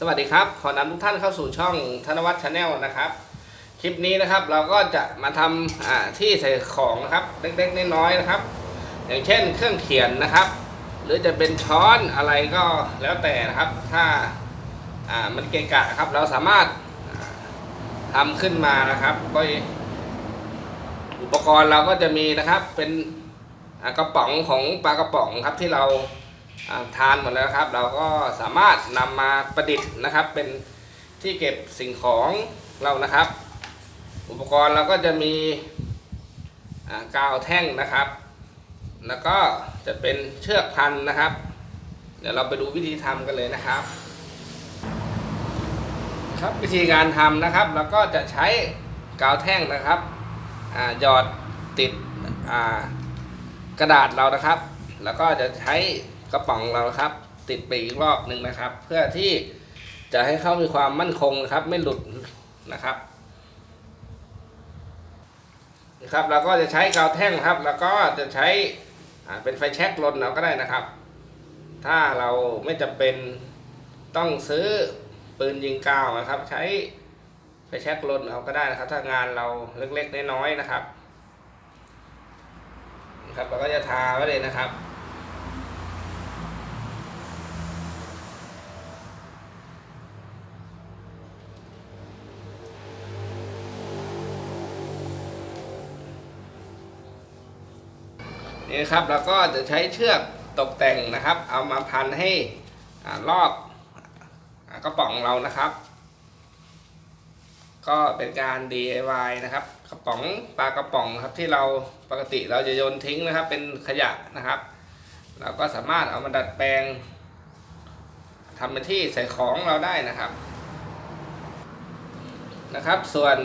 สวัสดีครับ ขอนำทุกท่านเข้าสู่ช่องธนวัฒน์ชาแนลนะครับ คลิปนี้นะครับเราก็จะมาทำที่ใส่ของนะครับเล็กๆน้อยๆนะครับ อย่างเช่นเครื่องเขียนนะครับ หรือจะเป็นช้อนอะไรก็แล้วแต่นะครับ ถ้ามันเกะกะครับ เราสามารถทำขึ้นมานะครับโดยอุปกรณ์เราก็จะมีนะครับเป็นกระป๋องของปลากระป๋องครับที่เรา ทานหมดแล้วครับ เราก็สามารถนำมาประดิษฐ์นะครับ เป็นที่เก็บสิ่งของเรานะครับ อุปกรณ์เราก็จะมีกาวแท่งนะครับ แล้วก็จะเป็นเชือกพันนะครับ เดี๋ยวเราไปดูวิธีทำกันเลยนะครับ ครับวิธีการทำนะครับเราก็จะใช้กาวแท่งนะครับหยอดติดกระดาษเรานะครับ แล้วก็จะใช้ กระป๋องเราครับ ติดไปอีกรอบหนึ่งนะครับ เพื่อที่จะให้เขามีความมั่นคงนะครับ ไม่หลุดนะครับนะครับเราก็จะใช้กาวแท่งครับ แล้วก็จะใช้เป็นไฟแช็กลนเราก็ได้นะครับ ถ้าเราไม่จำเป็นต้องซื้อปืนยิงกาวนะครับ ใช้ไฟแช็กลนเอาก็ได้นะครับ ถ้างานเราเล็กๆน้อยๆนะครับ นะครับเราก็จะทาไว้เลยนะครับ นี่ครับเราก็จะใช้เชือกตกแต่งนะครับ เอามาพันให้รอบอกระป๋องเรานะครับ ก็เป็นการ DIY นะครับ กระป๋องปลากระป๋องครับที่เราปกติเราจะโยนทิ้งนะครับ เป็นขยะนะครับ เราก็สามารถเอามาดัดแปลงทำเป็นที่ใส่ของเราได้นะครับนะครับ ส่วน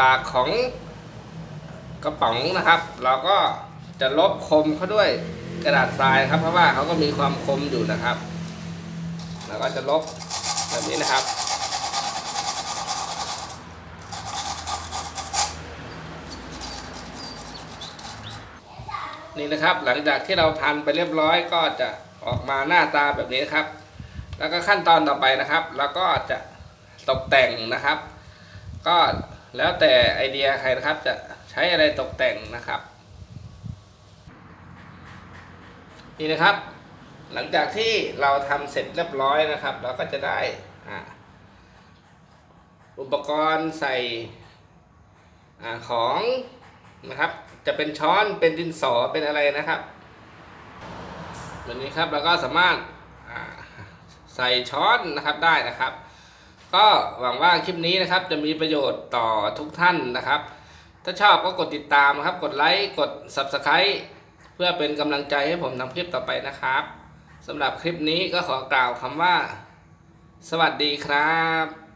ปากของ กระป๋องนะครับ เราก็จะลบคมเขาด้วยกระดาษทรายครับ เพราะว่าเขาก็มีความคมอยู่นะครับเราก็จะลบแบบนี้นะครับนี่นะครับหลังจากที่เราพันไปเรียบร้อยก็จะออกมาหน้าตาแบบนี้ครับ แล้วก็ขั้นตอนต่อไปนะครับเราก็จะตกแต่งนะครับ ก็แล้วแต่ไอเดียใครนะครับจะ ใช้อะไรตกแต่งนะครับ นี่นะครับ หลังจากที่เราทำเสร็จเรียบร้อยนะครับ เราก็จะได้อุปกรณ์ใส่อของนะครับ จะเป็นช้อนเป็นดินสอเป็นอะไรนะครับแบบนี้ครับเราก็สามารถใส่ช้อนนะครับได้นะครับ ก็หวังว่าคลิปนี้นะครับจะมีประโยชน์ต่อทุกท่านนะครับ ถ้าชอบก็กดติดตามครับ กดไลค์ กด Subscribe เพื่อเป็นกำลังใจให้ผมทำคลิปต่อไปนะครับสำหรับคลิปนี้ก็ขอกล่าวคำว่า สวัสดีครับ